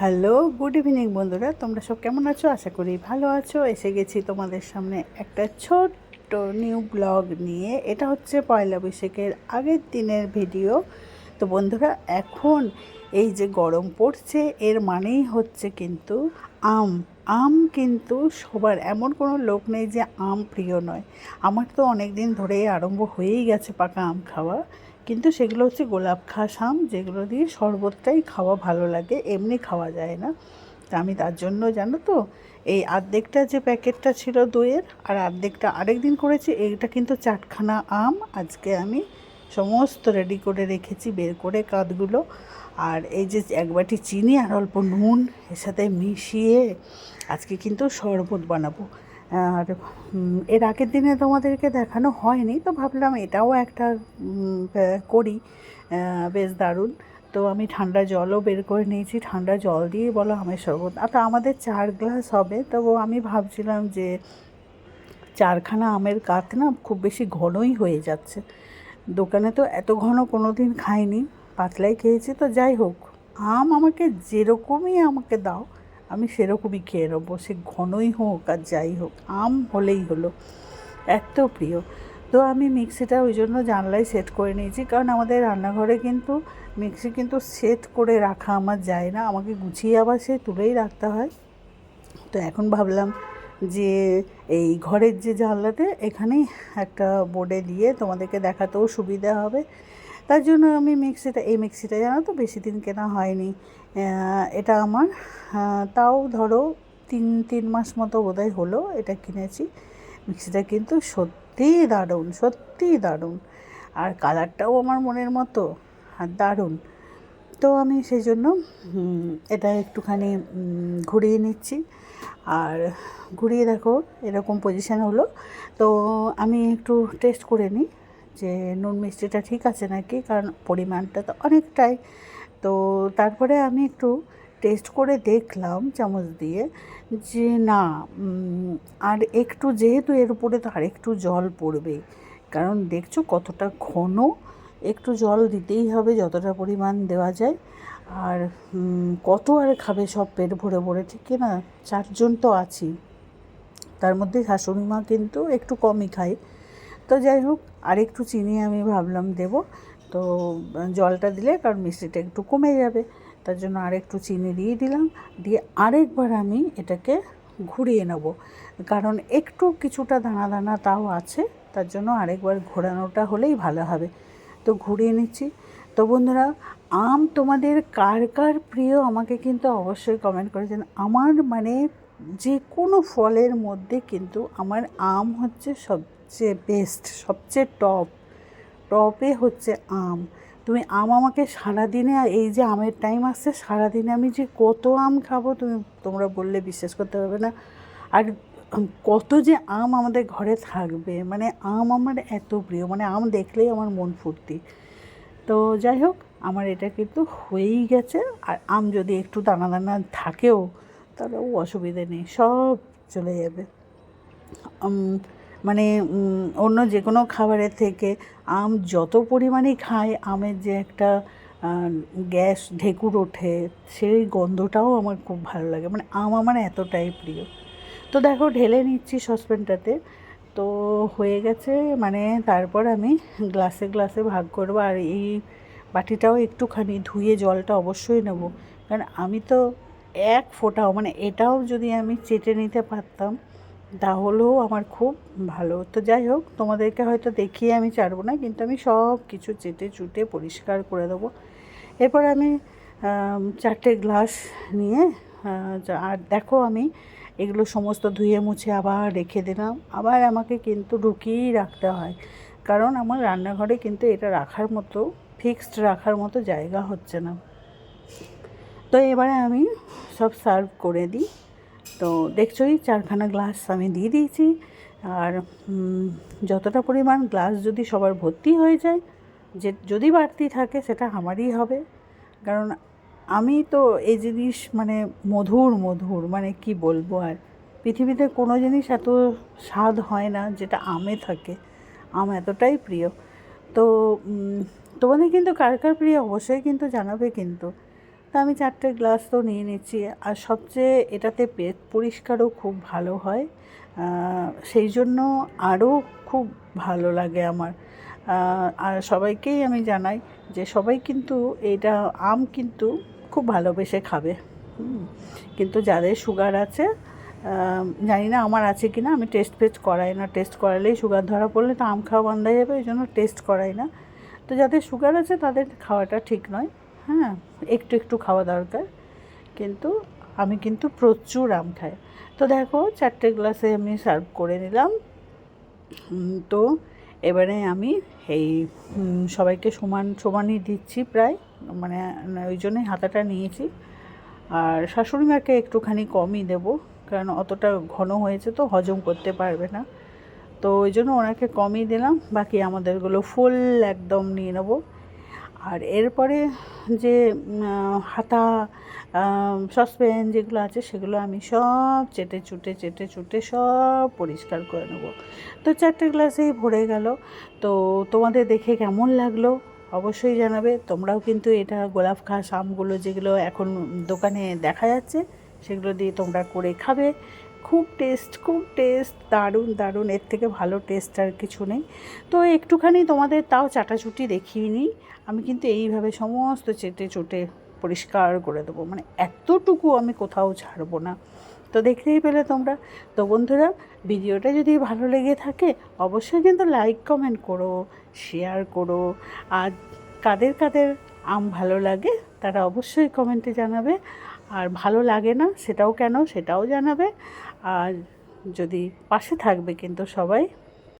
Hello, good evening বন্ধুরা। তোমরা সব কেমন আছো? আশা করি ভালো আছো। এসে গেছি তোমাদের সামনে একটা ছোট্ট নিউ ব্লগ নিয়ে। এটা হচ্ছে পয়লা বৈশাখের আগের দিনের ভিডিও। তো বন্ধুরা, এখন এই যে গরম পড়ছে, এর মানেই হচ্ছে কিন্তু আম। আম কিন্তু সবার এমন কোনো লোক নেই যে আম প্রিয় নয়। আমার তো অনেক দিন ধরেই আরম্ভ হয়েই গেছে পাকা আম খাওয়া। কিন্তু সেগুলো হচ্ছে গোলাপ খাস আম, যেগুলো দিয়ে শরবতটাই খাওয়া ভালো লাগে, এমনি খাওয়া যায় না। তা আমি তার জন্য, জানো তো, এই আর্ধেকটা যে প্যাকেটটা ছিল দইয়ের, আর আর্ধেকটা আরেক দিন করেছি, এইটা কিন্তু চাটখানা আম। আজকে আমি সমস্ত রেডি করে রেখেছি, বের করে কাঁধগুলো। আর এই যে এক বাটি চিনি আর অল্প নুন, এর সাথে মিশিয়ে আজকে কিন্তু শরবত বানাবো। আর এর আগের দিনে তোমাদেরকে দেখানো হয়নি, তো ভাবলাম এটাও একটা করি বেশ দারুণ। তো আমি ঠান্ডা জলও বের করে নিয়েছি, ঠান্ডা জল দিয়ে বলো আমের শরবত। আর আমাদের চার গ্লাস হবে, তবু আমি ভাবছিলাম যে চারখানা আমের কাত না খুব বেশি ঘনই হয়ে যাচ্ছে। দোকানে তো এত ঘন কোনো দিন খাইনি, পাতলাই খেয়েছি, তো যাই হোক, আম আমাকে যেরকমই আমাকে দাও। আমি সেরকমই খেয়ে নেব, সে ঘনই হোক আর যাই হোক, আম হলেই হলো। এত প্রিয়। তো আমি মিক্সিটা ওই জন্য জানলায় সেট করে নিয়েছি, কারণ আমাদের রান্নাঘরে কিন্তু মিক্সি কিন্তু সেট করে রাখা আমার যায় না, আমাকে গুছিয়ে আবার সে তুলেই রাখতে হয়। তো এখন ভাবলাম যে এই ঘরের যে জানলাতে এখানেই একটা বোর্ডে দিয়ে তোমাদেরকে দেখাতেও সুবিধা হবে। তার জন্য আমি মিক্সিটা, এই মিক্সিটা জানো তো বেশি দিন কেনা হয়নি। এটা আমার। তাও ধরো তিন তিন মাস মতো বোধহয় হলো এটা কিনেছি। মিক্সিটা কিন্তু সত্যিই দারুণ সত্যিই দারুণ। আর কালারটাও আমার মনের মতো, আর দারুণ। তো আমি সেই জন্য এটা একটুখানি ঘুরিয়ে নিচ্ছি। আর ঘুরিয়ে দেখো, এরকম পজিশান হলো। তো আমি একটু টেস্ট করে নিই। যে, নুন মিষ্টিটা ঠিক আছে নাকি? কারণ পরিমাণটা তো অনেকটাই। তো তারপরে আমি একটু টেস্ট করে দেখলাম চামচ দিয়ে যে, না আর একটু যেহেতু এর উপরে তো আর একটু জল পড়বে, কারণ দেখছ কতটা ঘন, একটু জল দিতেই হবে যতটা পরিমাণ দেওয়া যায়। আর কত আর খাবে সব পেট ভরে ভরে, ঠিক না? চারজন তো আছি। তার মধ্যে শাশুড়ি মা কিন্তু একটু কমই খায়। তো যাই হোক, আরেকটু চিনি আমি ভাবলাম দেব। তো, জলটা দিলে কারণ মিষ্টিটা একটু কমে যাবে, তার জন্য আরেকটু চিনি দিয়ে দিলাম। দিয়ে আরেকবার আমি এটাকে ঘুরিয়ে নেব। কারণ একটু কিছুটা দানা দানা তাও আছে, তার জন্য আরেকবার ঘোরানোটা হলেই ভালো হবে। তো ঘুরিয়ে নিচ্ছি। তো বন্ধুরা, আম তোমাদের কার কার প্রিয় আমাকে কিন্তু অবশ্যই কমেন্ট করেছেন আমার মানে যে কোনো ফলের মধ্যে কিন্তু আমার আম হচ্ছে সবচেয়ে বেস্ট সবচেয়ে টপ টপে হচ্ছে আম। তুমি আম আমাকে সারাদিনে এই যে আমের টাইম আসছে, সারাদিনে আমি যে কত আম খাব তুমি, তোমরা বললে বিশ্বাস করতে পারবে না। আর কত যে আম আমাদের ঘরে থাকবে মানে আম আমার এত প্রিয় মানে আম দেখলেই আমার মন ফুর্তি। তো যাই হোক, আমার এটা কিন্তু হয়েই গেছে, আর আম যদি একটু দানা দানা থাকেও তাহলেও অসুবিধে নেই, সব চলে যাবে। মানে অন্য যে কোনো খাবারের থেকে আম যত পরিমাণে খায়, আমের যে একটা গ্যাস, ঢেকুর ওঠে, সেই গন্ধটাও আমার খুব ভালো লাগে। মানে আম আমার এতটাই প্রিয়। তো দেখো, ঢেলে নিচ্ছি সসপ্যানটাতে। তো হয়ে গেছে মানে তারপর আমি গ্লাসে গ্লাসে ভাগ করব। আর এই বাটিটাও একটুখানি ধুয়ে জলটা অবশ্যই নেব। কারণ আমি তো এক ফোঁটাও মানে এটাও যদি আমি চেটে নিতে পারতাম তাহলেও আমার খুব ভালো। তো যাই হোক, তোমাদেরকে হয়তো দেখিয়ে আমি ছাড়বো না, কিন্তু আমি সব কিছু চেটে চুটে পরিষ্কার করে দেবো। এরপর আমি চারটে গ্লাস নিয়ে আর দেখো আমি এগুলো সমস্ত ধুয়ে মুছে আবার রেখে দিলাম। আবার আমাকে কিন্তু ঢুকিয়েই রাখতে হয়। কারণ আমার রান্নাঘরে কিন্তু এটা রাখার মতো ফিক্সড রাখার মতো জায়গা হচ্ছে না। তো এবারে আমি সব সার্ভ করে দিই। তো দেখছোই চারখানা গ্লাস আমি দিয়ে দিয়েছি। আর যতটা পরিমাণ গ্লাস যদি সবার ভর্তি হয়ে যায়, যে, যদি বাড়তি থাকে সেটা আমারই হবে। কারণ আমি তো এই জিনিস মানে মধুর মধুর মানে কি বলব আর? পৃথিবীতে কোনো জিনিস এত স্বাদ হয় না যেটা আমে থাকে। আম এতটাই প্রিয়। তো তোমাদের কিন্তু কার কার প্রিয়? অবশ্যই কিন্তু জানাবে কিন্তু। তা আমি চারটে গ্লাস তো নিয়ে নিচ্ছি। আর সবচেয়ে এটাতে পেট পরিষ্কারও খুব ভালো হয়। সেই জন্য আরও খুব ভালো লাগে আমার। আর সবাইকেই আমি জানাই যে সবাই কিন্তু এটা আম কিন্তু খুব ভালোবেসে খাবে। কিন্তু যাদের সুগার আছে জানি না আমার আছে কি না আমি টেস্ট ফেস্ট করাই না। টেস্ট করালেই সুগার ধরা পড়লে তো আম খাওয়া বন্ধ হয়ে যাবে এই জন্য টেস্ট করাই না। তো যাদের সুগার আছে তাদের খাওয়াটা ঠিক নয়। হ্যাঁ একটু একটু খাওয়া দরকার। কিন্তু আমি কিন্তু প্রচুর আম খাই। তো দেখো, চারটে গ্লাসে আমি সার্ভ করে নিলাম। তো এবারে আমি এই সবাইকে সমান, সমানই দিচ্ছি প্রায়। মানে ওই জন্যই হাতাটা নিয়েছি। আর শাশুড়ি মাকে একটুখানি কমই দেব, কারণ অতটা ঘন হয়েছে তো হজম করতে পারবে না। তো ওই জন্য ওনাকে কমই দিলাম। বাকি আমাদেরগুলো ফুল একদম নিয়ে নেব। আর এরপরে যে হাতা সসপ্যান যেগুলো আছে সেগুলো আমি সব চেটে চুটে চেটে চুটে সব পরিষ্কার করে নেব। তো চারটে গ্লাসেই ভরে গেল। তো তোমাদের দেখে কেমন লাগল অবশ্যই জানাবে। তোমরাও কিন্তু এটা গোলাপ ঘাস আমগুলো যেগুলো এখন দোকানে দেখা যাচ্ছে সেগুলো দিয়ে তোমরা করে খাবে। খুব টেস্ট খুব টেস্ট, দারুণ দারুণ। এর থেকে ভালো টেস্ট আর কিছু নেই। তো একটুখানি তোমাদের তাও চাটাচুটি দেখিয়ে নিই। আমি কিন্তু এইভাবে সমস্ত চেটে চুটে পরিষ্কার করে দেবো। মানে এতটুকু আমি কোথাও ছাড়বো না। তো দেখতেই পেলে তোমরা। তো বন্ধুরা, ভিডিওটা যদি ভালো লেগে থাকে, অবশ্যই কিন্তু লাইক, কমেন্ট করো, শেয়ার করো। আর কাদের কাদের আম ভালো লাগে, তারা অবশ্যই কমেন্টে জানাবে। আর ভালো লাগে না, সেটাও কেন, সেটাও জানাবে। আর যদি পাশে থাকবে কিন্তু সবাই